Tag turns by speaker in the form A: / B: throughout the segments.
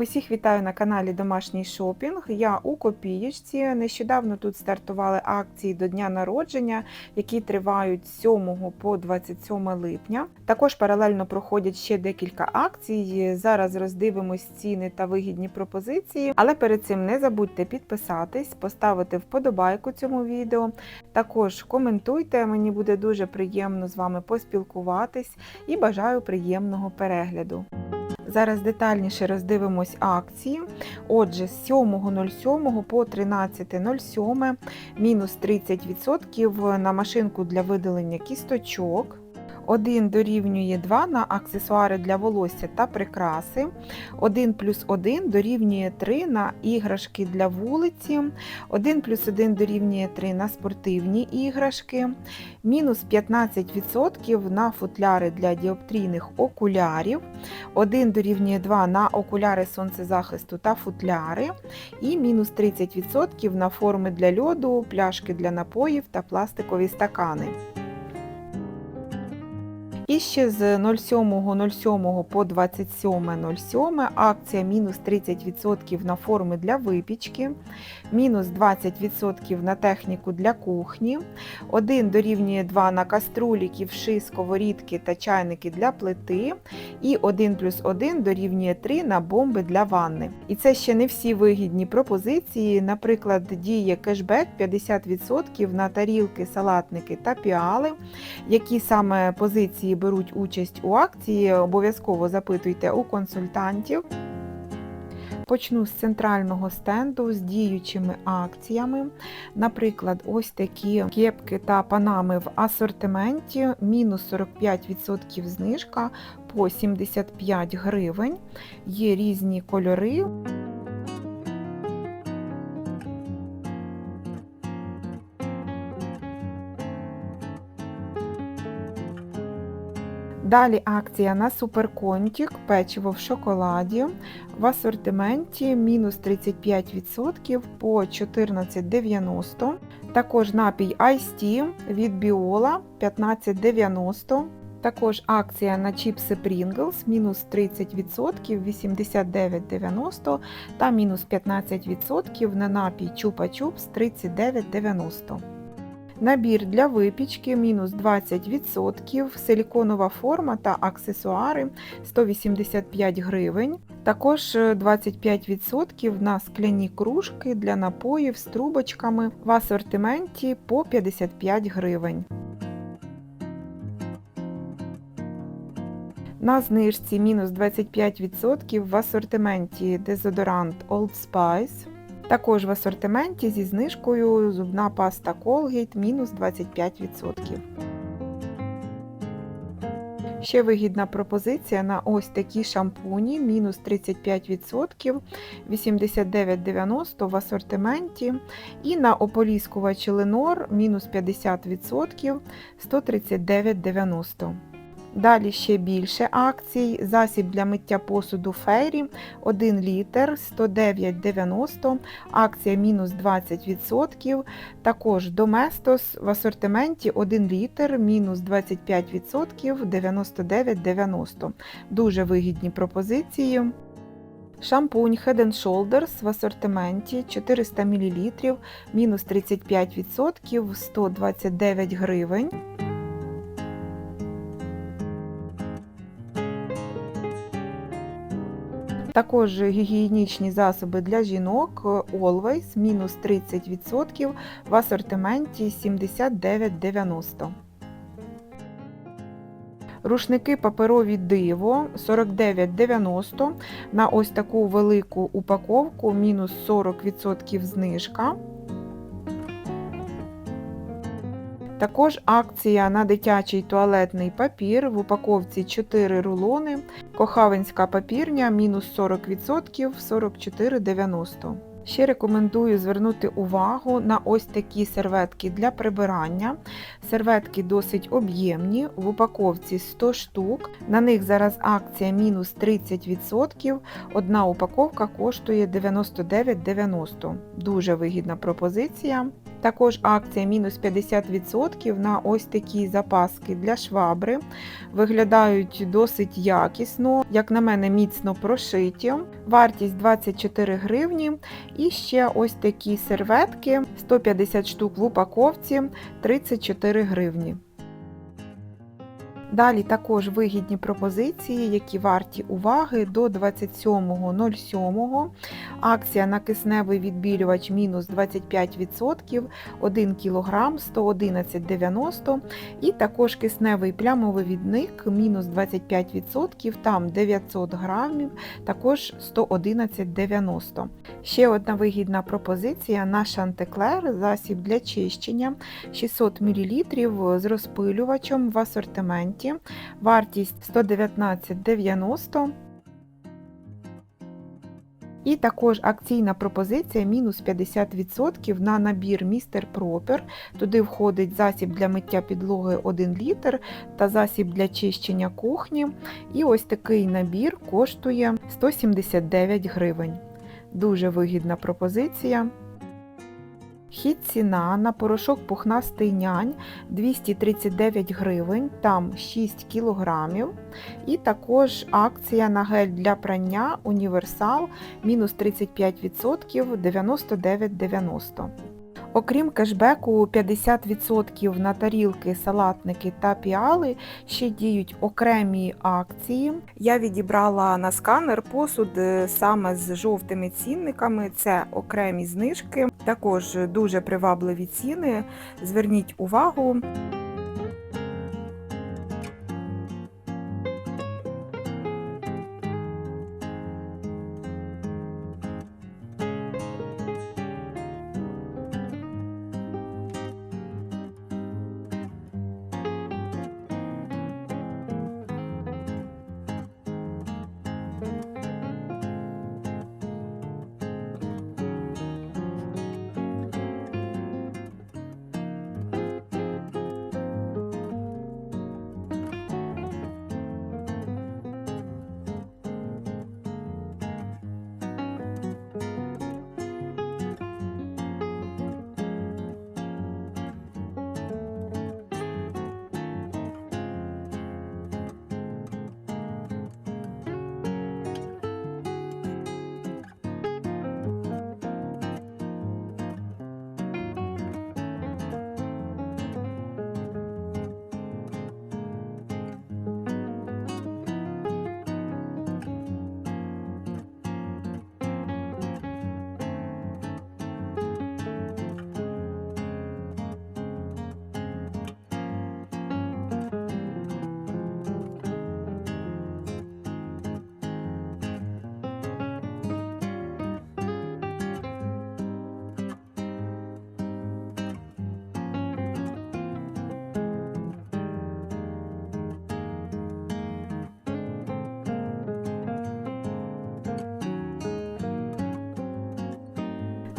A: Усіх вітаю на каналі Домашній шопінг. Я у копієчці. Нещодавно тут стартували акції до дня народження, які тривають з 7 по 27 липня. Також паралельно проходять ще декілька акцій. Зараз роздивимось ціни та вигідні пропозиції. Але перед цим не забудьте підписатись, поставити вподобайку цьому відео. Також коментуйте, мені буде дуже приємно з вами поспілкуватись і бажаю приємного перегляду. Зараз детальніше роздивимось акції. Отже, з 7.07 по 13.07 мінус 30% на машинку для видалення кісточок. 1 дорівнює 2 на аксесуари для волосся та прикраси. 1 плюс 1 дорівнює 3 на іграшки для вулиці. 1 плюс 1 дорівнює 3 на спортивні іграшки. Мінус 15% на футляри для діоптрійних окулярів. 1 дорівнює 2 на окуляри сонцезахисту та футляри. І мінус 30% на форми для льоду, пляшки для напоїв та пластикові стакани. І ще з 07.07 по 27.07 акція мінус 30% на форми для випічки, мінус 20% на техніку для кухні, 1 дорівнює 2 на каструлі, ківши, сковорідки та чайники для плити, і 1 плюс 1 дорівнює 3 на бомби для ванни. І це ще не всі вигідні пропозиції. Наприклад, діє кешбек 50% на тарілки, салатники та піали, які саме позиції беруть участь у акції, обов'язково запитуйте у консультантів. Почну з центрального стенду з діючими акціями. Наприклад, ось такі кепки та панами в асортименті, мінус 45% знижка по 75 гривень. Є різні кольори. Далі акція на суперконтік, печиво в шоколаді. В асортименті мінус 35% по 14,90. Також напій Ice від Біола 15,90. Також акція на чіпси Pringles мінус 30% 89,90 та мінус 15% на напій Чупа Чупс 39,90. Набір для випічки мінус 20%, силіконова форма та аксесуари 185 гривень. Також 25% на скляні кружки для напоїв з трубочками в асортименті по 55 гривень. На знижці мінус 25% в асортименті дезодорант Old Spice. Також в асортименті зі знижкою зубна паста Colgate мінус 25%. Ще вигідна пропозиція на ось такі шампуні мінус 35%, 89,90 в асортименті. І на ополіскувач Ленор мінус 50%, 139,90. Далі ще більше акцій. Засіб для миття посуду Фейрі 1 літр 109,90, акція мінус 20%. Також Доместос в асортименті 1 літр мінус 25% 99,90. Дуже вигідні пропозиції. Шампунь Head Shoulders в асортименті 400 мл мінус 35% 129 гривень. Також гігієнічні засоби для жінок Always мінус 30% в асортименті 79,90. Рушники паперові диво 49,90 на ось таку велику упаковку мінус 40% знижка. Також акція на дитячий туалетний папір в упаковці 4 рулони, кохавинська папірня мінус 40% 44,90. Ще рекомендую звернути увагу на ось такі серветки для прибирання. Серветки досить об'ємні, в упаковці 100 штук. На них зараз акція мінус 30%. Одна упаковка коштує 99,90. Дуже вигідна пропозиція. Також акція мінус 50% на ось такі запаски для швабри. Виглядають досить якісно, як на мене, міцно прошиті. Вартість 24 гривні. І ще ось такі серветки 150 штук в упаковці 34 гривні. Далі також вигідні пропозиції, які варті уваги до 27.07. Акція на кисневий відбілювач мінус 25%, 1 кг 111,90 і також кисневий плямовивідник мінус 25%, там 900 грамів, також 111,90. Ще одна вигідна пропозиція на Шантеклер, засіб для чищення 600 мл з розпилювачем в асортименті. Вартість 119,90. І також акційна пропозиція мінус 50% на набір Містер Пропер. Туди входить засіб для миття підлоги 1 літр та засіб для чищення кухні. І ось такий набір коштує 179 гривень. Дуже вигідна пропозиція. Хід ціна на порошок пухнастий нянь 239 гривень, там 6 кілограмів. І також акція на гель для прання Універсал мінус 35% 99,90. Окрім кешбеку 50% на тарілки, салатники та піали, ще діють окремі акції. Я відібрала на сканер посуд е, саме з жовтими цінниками, це окремі знижки, також дуже привабливі ціни. Зверніть увагу.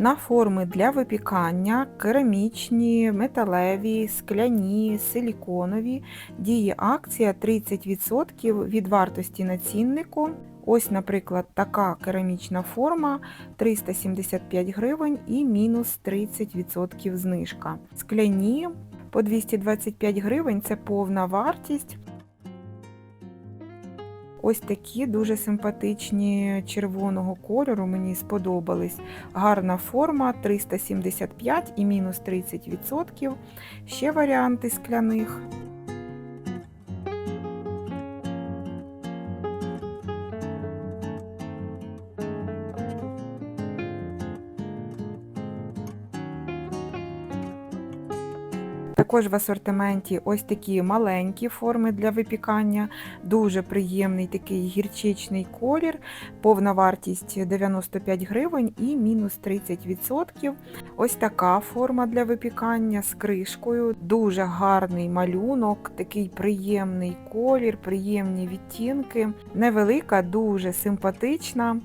A: На форми для випікання керамічні, металеві, скляні, силіконові діє акція 30% від вартості на ціннику. Ось, наприклад, така керамічна форма 375 гривень і мінус 30% знижка. Скляні по 225 гривень це повна вартість. Ось такі дуже симпатичні червоного кольору, мені сподобались. Гарна форма 375 і мінус 30%. Ще варіанти скляних. Також в асортименті ось такі маленькі форми для випікання, дуже приємний такий гірчичний колір, повна вартість 95 гривень і мінус 30%. Ось така форма для випікання з кришкою, дуже гарний малюнок, такий приємний колір, приємні відтінки, невелика, дуже симпатична.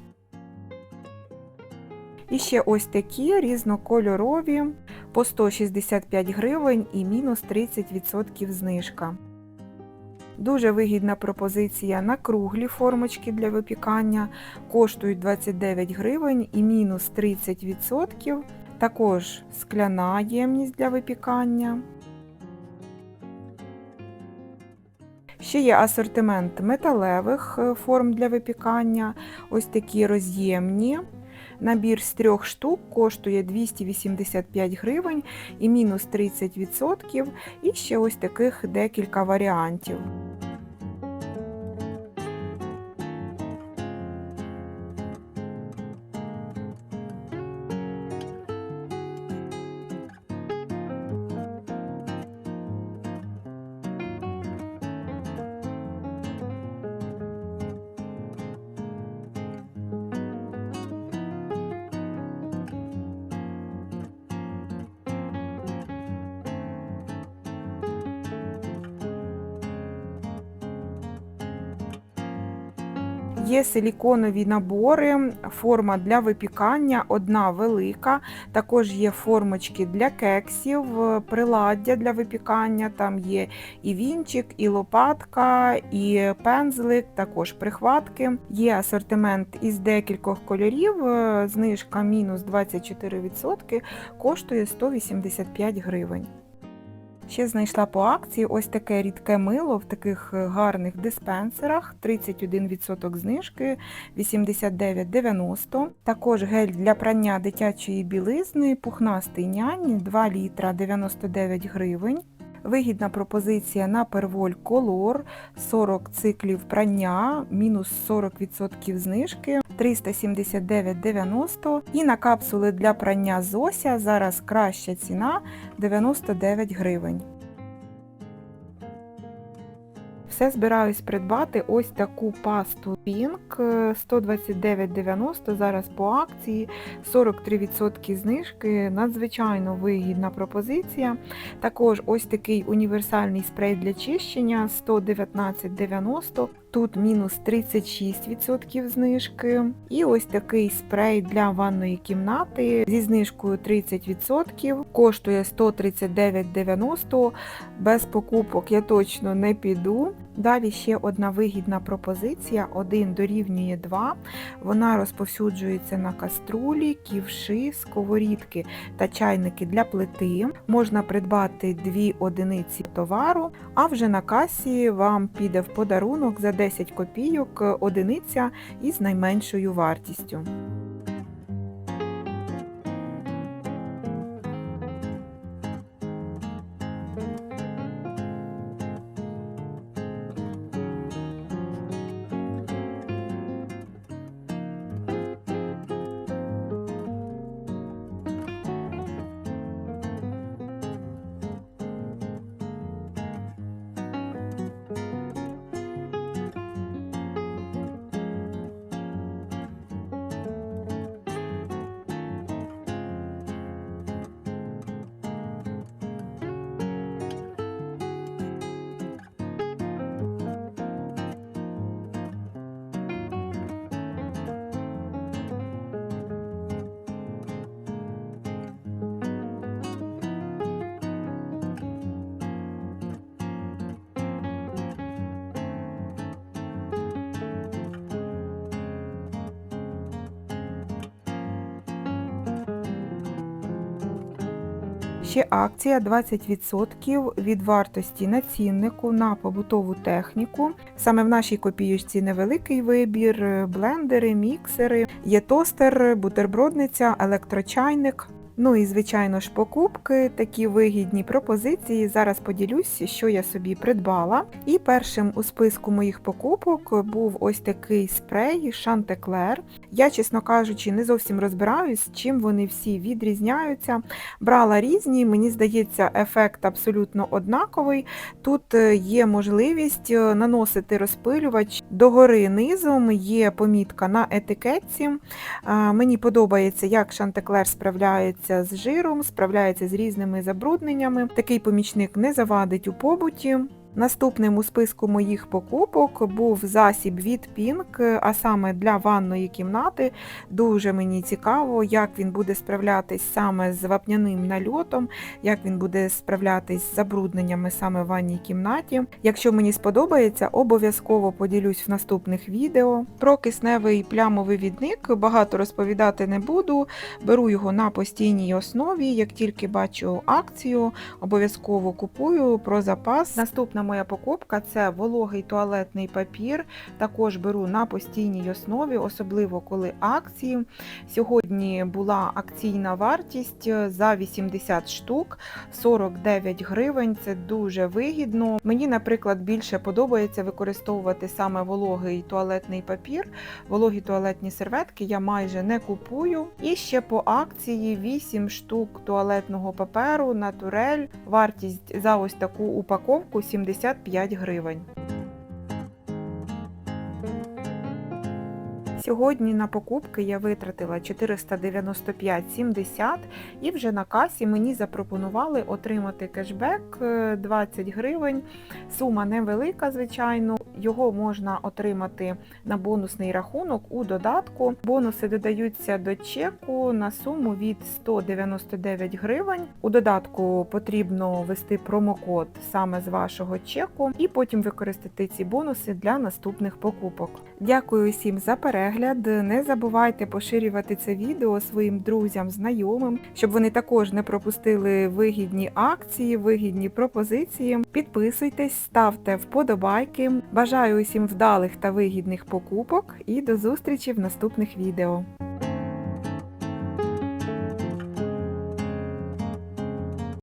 A: І ще ось такі різнокольорові по 165 гривень і мінус 30% знижка. Дуже вигідна пропозиція на круглі формочки для випікання, коштують 29 гривень і мінус 30%. також скляна ємність для випікання. Ще є асортимент металевих е, форм для випікання, ось такі роз'ємні. Набір з трьох штук коштує 285 гривень і мінус 30%. І ще ось таких декілька варіантів. Є силіконові набори, форма для випікання, одна велика. Також є формочки для кексів, приладдя для випікання. Там є і вінчик, і лопатка, і пензлик, також прихватки. Є асортимент із декількох кольорів. е, Знижка мінус 24%, коштує 185 гривень. Ще знайшла по акції ось таке рідке мило в таких е, гарних диспенсерах, 31% знижки, 89,90. Також гель для прання дитячої білизни, пухнастий нянь, 2 літра 99 гривень. Вигідна пропозиція на перволь колор, 40 циклів прання, мінус 40% знижки, 379,90. І на капсули для прання Зося зараз краща ціна 99 гривень. Все збираюсь придбати ось таку пасту Pink е, 129,90 зараз по акції, 43% знижки, надзвичайно вигідна пропозиція. Також ось такий універсальний спрей для чищення 119,90. Тут мінус 36% знижки. І ось такий спрей для ванної кімнати зі знижкою 30%, коштує 139,90. Без покупок я точно не піду. Далі ще одна вигідна пропозиція: 1 дорівнює 2. Вона розповсюджується на каструлі, ківши, сковорідки та чайники для плити. Можна придбати 2 одиниці товару, а вже на касі вам піде в подарунок за 10 копійок одиниця із найменшою вартістю. Ще акція 20% від вартості на ціннику на побутову техніку. Саме в нашій копіючці невеликий вибір, е, блендери, міксери, є тостер, бутербродниця, електрочайник. Ну і, звичайно ж, покупки, такі вигідні пропозиції. Зараз поділюсь, що я собі придбала. І першим у списку моїх покупок був ось такий спрей Chanticleer. Я, чесно кажучи, не зовсім розбираюсь, чим вони всі відрізняються. Брала різні, мені здається, ефект абсолютно однаковий. Тут е, є можливість е, наносити розпилювач догори низом, є помітка на етикетці. Мені подобається, як Chanticleer справляється з жиром, справляється з різними забрудненнями. Такий помічник не завадить у побуті. Наступним у списку моїх покупок був засіб від Pink, а саме для ванної кімнати. Дуже мені цікаво, як він буде справлятись саме з вапняним нальотом, як він буде справлятись з забрудненнями саме в ванній кімнаті. Якщо мені сподобається, обов'язково поділюсь в наступних відео. Про кисневий плямовий відник багато розповідати не буду. Беру його на постійній основі. Як тільки бачу акцію, обов'язково купую про запас. Наступна моя покупка це вологий туалетний папір. Також беру на постійній основі, особливо коли акції. Сьогодні була акційна вартість за 80 штук 49 гривень. Це дуже вигідно. Мені, наприклад, більше подобається використовувати саме вологий туалетний папір. Вологі туалетні серветки я майже не купую. І ще по акції 8 штук туалетного паперу натурель. Вартість за ось таку упаковку 75 гривень. Сьогодні на покупки я витратила 495,70 і вже на касі мені запропонували отримати кешбек е, 20 гривень. Сума невелика, звичайно. Його можна отримати на бонусний рахунок у додатку. Бонуси додаються до чеку на суму від 199 гривень. У додатку потрібно ввести промокод саме з вашого чеку і потім використати ці бонуси для наступних покупок. Дякую всім за перегляд. Не забувайте поширювати це відео своїм друзям, знайомим, щоб вони також не пропустили вигідні акції, вигідні пропозиції. Підписуйтесь, ставте вподобайки. Бажаю усім вдалих та вигідних покупок і до зустрічі в наступних відео.